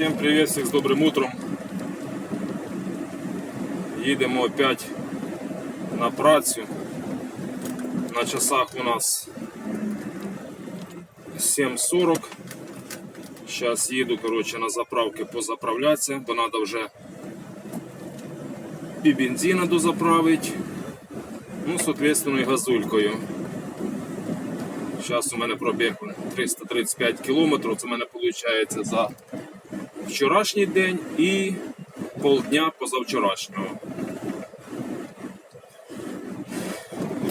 Всем привет, всех с добрым утром. Їдемо опять на працю. На часах у нас 7.40. Сейчас їду, короче, на заправки позаправлятися, бо треба вже і бензина дозаправити. Ну, соответственно, і газулькою. Зараз у мене пробіг 335 кілометрів. Це у мене виходить за вчорашній день і полдня позавчорашнього.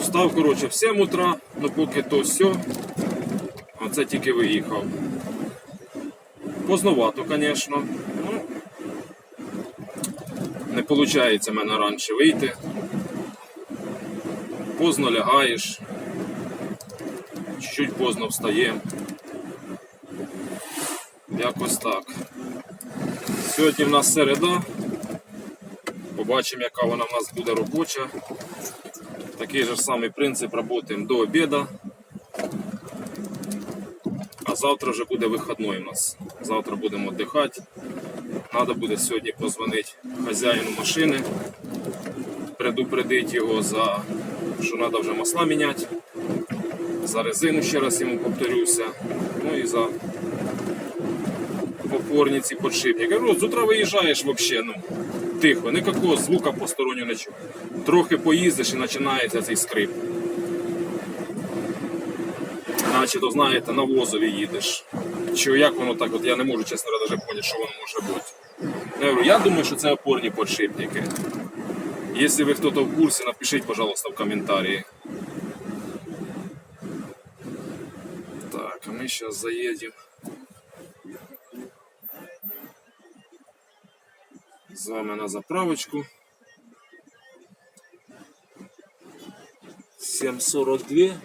Встав, коротше, в 7 утра, ну поки то все. А це тільки виїхав. Поздновато, звісно. Ну, не виходить в мене раніше вийти. Поздно лягаєш, чуть-чуть поздно встаємо. Якось так. Сьогодні в нас середа. Побачимо, яка вона в нас буде робоча. Такий же самий принцип працюємо до обіду. А завтра вже буде вихідний у нас. Завтра будемо віддихати. Треба буде сьогодні позвонити хазяїну машини, предупредити його, за що треба вже масла міняти. За резину ще раз йому повторюся. Ну і за опорниці подшипники. Кажу, з утра виїжджаєш взагалі, ну, тихо, ніякого звука постороннього не чую. Трохи поїздиш і починається цей скрип. Наче, то знаєте, на возові їдеш. Чи як воно так, от я не можу, чесно навіть поняти, що воно може бути. Я, говорю, я думаю, що це опорні подшипники. Якщо ви хто-то в курсі, напишіть, пожалуйста, в коментарі. Так, а ми зараз заїдемо. з вами на заправочку. 7.42.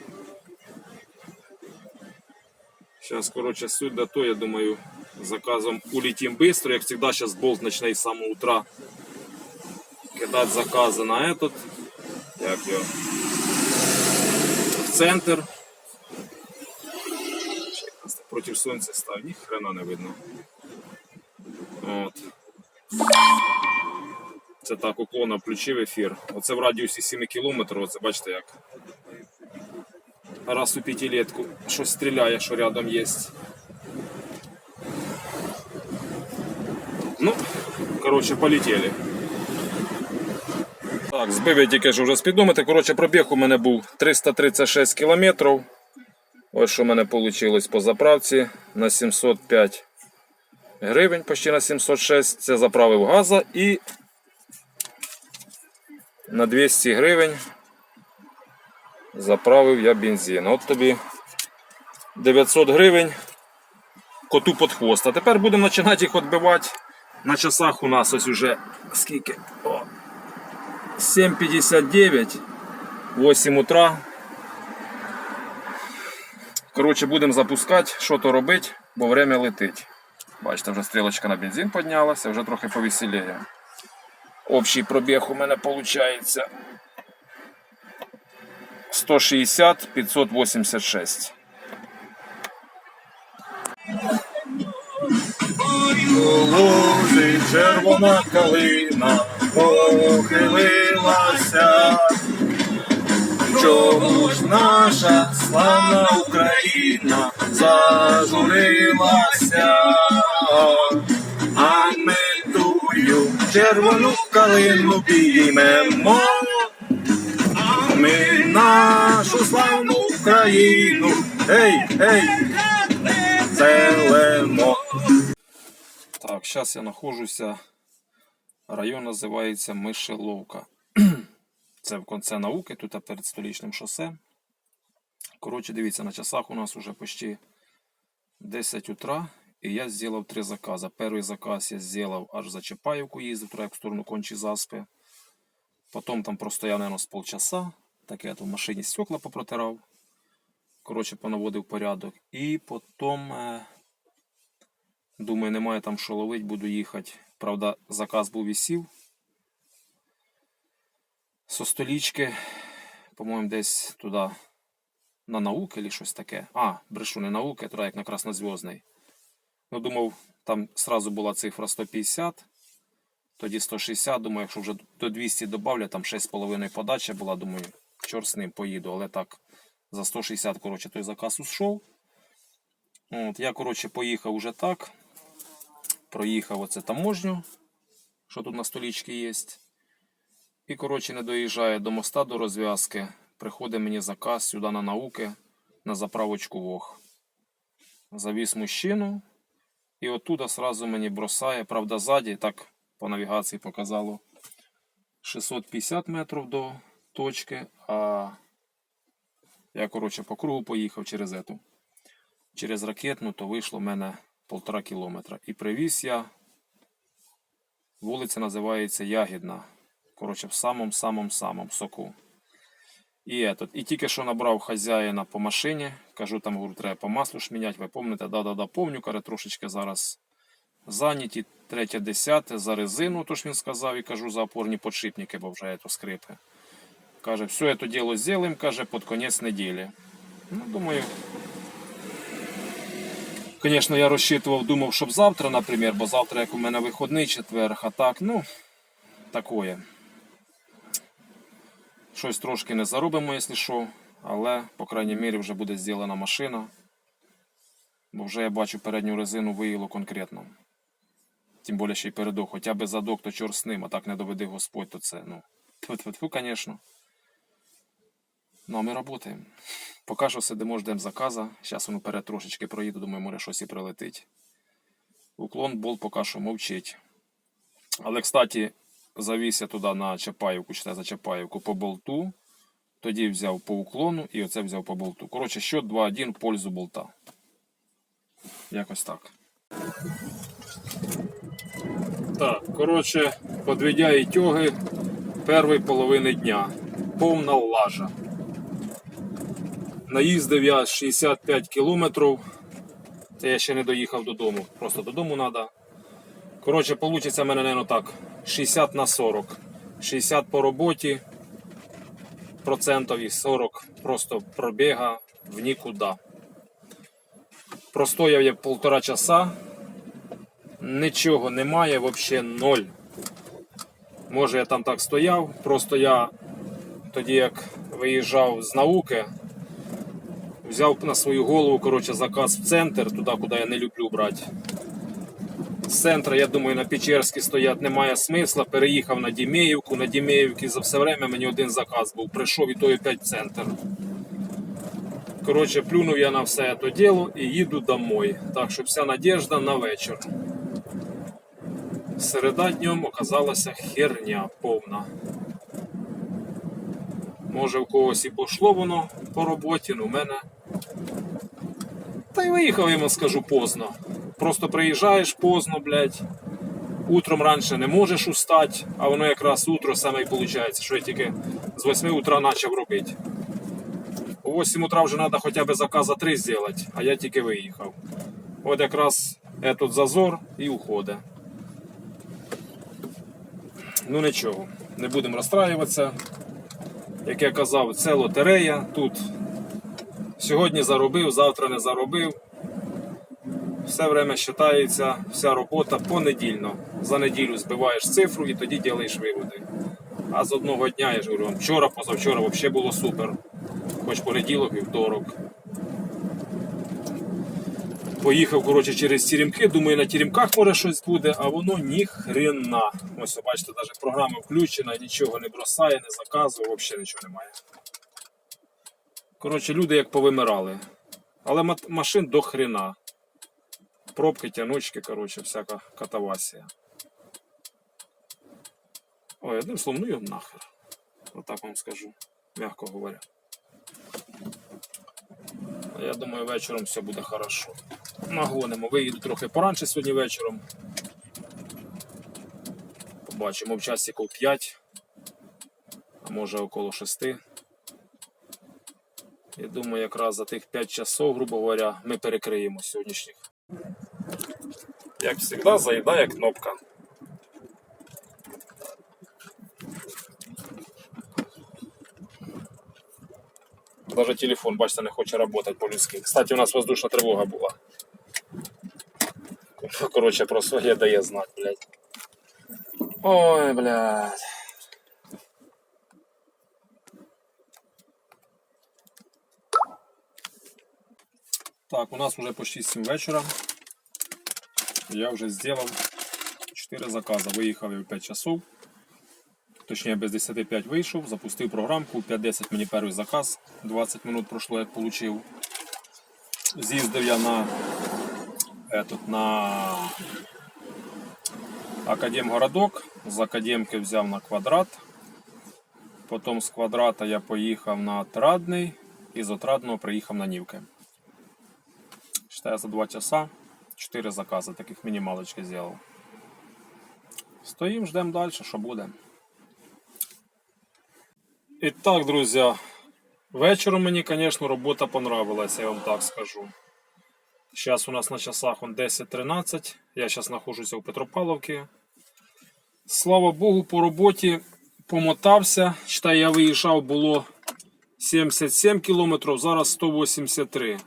Сейчас, короче, суть до то, я думаю, заказом улетим быстро. Як всегда, сейчас болт начинает с самого утра кидать заказы на этот. Як його? В центр. Против сонця став, ні хрена не видно. От. Це так уклонно включив ефір. Оце в радіусі 7 км, оце бачите як. Раз у п'ятилетку щось стріляє, що рядом є. Ну, коротше, полетіли. Так, збив я тільки що вже спідометр. Коротше, пробіг у мене був 336 км. Ось що в мене вийшло по заправці на 705 гривень, почти на 706. Це заправив газа і на 200 гривень заправив я бензин. От тобі 900 гривень коту під хвост. А тепер будемо починати їх відбивати. На часах у нас ось уже скільки? 7.59, 8 утра. Коротше, будемо запускати, що то робити, бо время летить. Бачите, вже стрілочка на бензин піднялася, вже трохи повеселіє. Общий пробіг у мене виходить 160 586. Лузі червона калина похилилася. Чому ж наша славна Україна зажурилася? А ми тую червону калину піймемо. Ми нашу славну Україну. Ей, ей, целемо. Так, зараз я знаходжуся. Район називається Мишеловка. Це в конце науки, тут перед столічним шосе. Коротше, дивіться, на часах у нас вже почти 10 утра. І я зробив три закази. Перший заказ я зробив аж за Чапаївку, їздив туди в сторону кончі заспи. Потім там простояв, наверное, з полчаса. Так я тут в машині стекла попротирав. Коротше, понаводив порядок. І потім, е, думаю, немає там що ловити, буду їхати. Правда, заказ був висів. Со столічки, по-моєму, десь туди на науки чи щось таке. А, брешу не науки, туди як на Краснозв'язний. Ну, думав, Там сразу була цифра 150, тоді 160. Думаю, якщо вже до 200 додавлю, там 6,5 подача була, думаю, чорт з ним поїду. Але так, за 160, коротше, той заказ ушов. От, я, коротше, поїхав уже так. Проїхав оце таможню, що тут на столічці є. І, коротше, не доїжджає до моста до розв'язки. Приходить мені заказ сюди на науки на заправочку ВОГ. Завіз мужчину. І оттуда сразу мені бросає, правда, ззаді, так по навігації показало 650 метрів до точки, а я, коротше, по кругу поїхав через ету. Через ракетну, то вийшло в мене полтора кілометра. І привіз я. Вулиця називається Ягідна. Коротше, в самому-самому-самому соку. І, этот, і тільки що набрав хазяїна по машині, кажу, там говорю, треба по маслу ж міняти, ви пам'ятаєте, да-да-да, помню, каже, трошечки зараз зайняті, третє, десяте, за резину, то ж він сказав, і кажу, за опорні подшипники, бо вже то скрипи. Каже, все це діло зробимо, каже, під кінець неділі. Ну, думаю, Звісно, я розчитував, думав, щоб завтра, наприклад, бо завтра, як у мене виходний четвер, а так, ну, такое. Щось трошки не заробимо, якщо що, але, по крайній мірі, вже буде зроблена машина. Бо вже я бачу передню резину виїло конкретно. Тим більше ще й передок, хоча б задок, то чор з ним, а так не доведи Господь, то це, ну, тьфу-тьфу-тьфу, звісно. Ну, а ми працюємо. Поки що сидимо, ждемо заказа. Зараз воно вперед трошечки проїду, думаю, може щось і прилетить. Уклон бол поки що мовчить. Але, кстати, завіз туди на Чапаївку, читаю за Чапаївку по болту. Тоді взяв по уклону і оце взяв по болту. Коротше, счет 2-1 в пользу болта. Якось так. Так, коротше, підведя ітоги першої половини дня. Повна лажа. Наїздив я 65 кілометрів. Це я ще не доїхав додому. Просто додому треба. Коротше, вийде в мене, наверное, так. 60 на 40. 60 по роботі процентів і 40 просто пробіга в нікуди. Простояв я півтора часа. Нічого немає, взагалі ноль. Може я там так стояв, просто я тоді як виїжджав з науки, взяв на свою голову коротше, заказ в центр, туди, куди я не люблю брати. З центру, я думаю, на Печерській стоять немає смисла. Переїхав на Дімеївку. На Дімеївці за все время мені один заказ був. Прийшов і той опять в центр. Коротше, плюнув я на все це діло і їду домой. Так що вся надіжда на вечір. Середа днем оказалася херня повна. Може в когось і пошло воно по роботі, ну в мене. Та й виїхав, вам скажу, поздно. Просто приїжджаєш поздно, блядь. Утром раніше не можеш устати, а воно якраз утро саме і виходить, що я тільки з 8 утра почав робити. О 8 утра вже треба хоча б заказа 3 зробити, а я тільки виїхав. От якраз этот зазор і уходить. Ну нічого, не будемо розстраюватися. Як я казав, це лотерея. Тут сьогодні заробив, завтра не заробив. Все время вважається, вся робота понедільно. За неділю збиваєш цифру і тоді робиш виводи. А з одного дня, я ж говорю, вчора, позавчора взагалі було супер. Хоч понеділок, вівторок. Поїхав коротше, через Тірімки, думаю, на Тірімках може щось буде, а воно ні хрена. Ось, бачите, навіть програма включена, нічого не бросає, не заказує, взагалі нічого немає. Коротше, люди як повимирали. Але машин до хрена. Пробки, тянучки, коротше, всяка катавасія. Ой, одним словом, ну його нахер. Отак вам скажу, м'яко говоря. Я думаю, вечором все буде хорошо. Нагонимо. Виїду трохи поранше сьогодні вечором. Побачимо в часі часиків 5, а може около 6. Я думаю, якраз за тих 5 часов, грубо говоря, ми перекриємо сьогоднішніх. Як завжди, заїдає кнопка. Даже телефон, бачите, не хоче працювати по-людськи. Кстати, у нас воздушна тривога була. Коротше, про своє дає знак, блядь. Ой, блядь. Так, у нас уже почти 7 вечора. Я вже зробив 4 закази. Виїхав я в 5 часов. Точніше, без 10.05 вийшов, запустив програмку, 5-10 мені перший заказ, 20 минут пройшло, як отримав. З'їздив я на, этот, на Академгородок, з Академки взяв на квадрат. Потім з квадрата я поїхав на Отрадний і з Отрадного приїхав на Нівки. Считаю, за 2 часа 4 закази, таких мінімалочки зробив. Стоїм, ждемо далі, що буде. І так, друзі, вечором мені, звісно, робота понравилася, я вам так скажу. Зараз у нас на часах он 10.13. Я зараз знаходжуся у Петропавловці. Слава Богу, по роботі помотався. Читай, я виїжджав, було 77 км, зараз 183.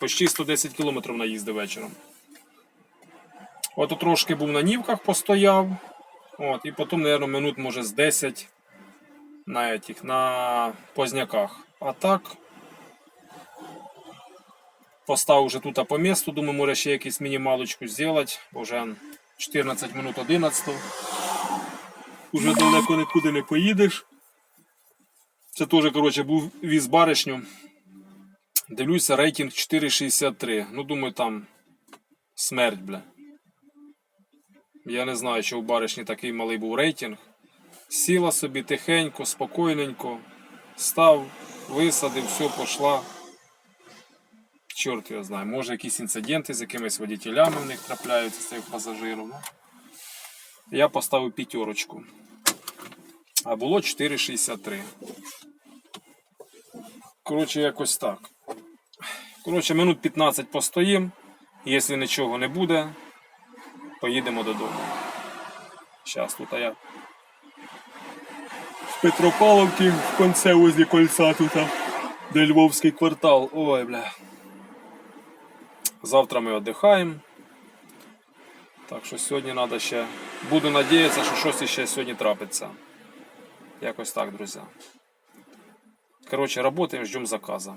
Почти 110 км наїздив вечором. От трошки був на нівках, постояв. От, і потім, мабуть, минут, може, з 10 на этих, на поздняках. А так. Поставив вже тут по місту, думаю, може ще якусь мінімалочку зробити. Бо вже 14 минут 11. Уже далеко нікуди не поїдеш. Це теж, коротше, був віз баришню. Дивлюся, рейтинг 4,63. Ну, думаю, там смерть, бля. Я не знаю, що у баришні такий малий був рейтинг. Сіла собі тихенько, спокійненько, став, висадив, все, пішла. Чорт його знає, може якісь інциденти з якимись водителями в них трапляються з цих пасажирів. Ну. Я поставив п'ятерочку. А було 4,63. Коротше, якось так. Коротше, минут 15 постоїм. Якщо нічого не буде, поїдемо додому. Зараз тут а я в Петропавловці в конце возле кольца тут, де Львовський квартал. Ой, бля. Завтра ми віддихаємо. Так що сьогодні треба ще. Буду надіятися, що щось ще сьогодні трапиться. Якось так, друзі. Коротше, працюємо, ждемо заказу.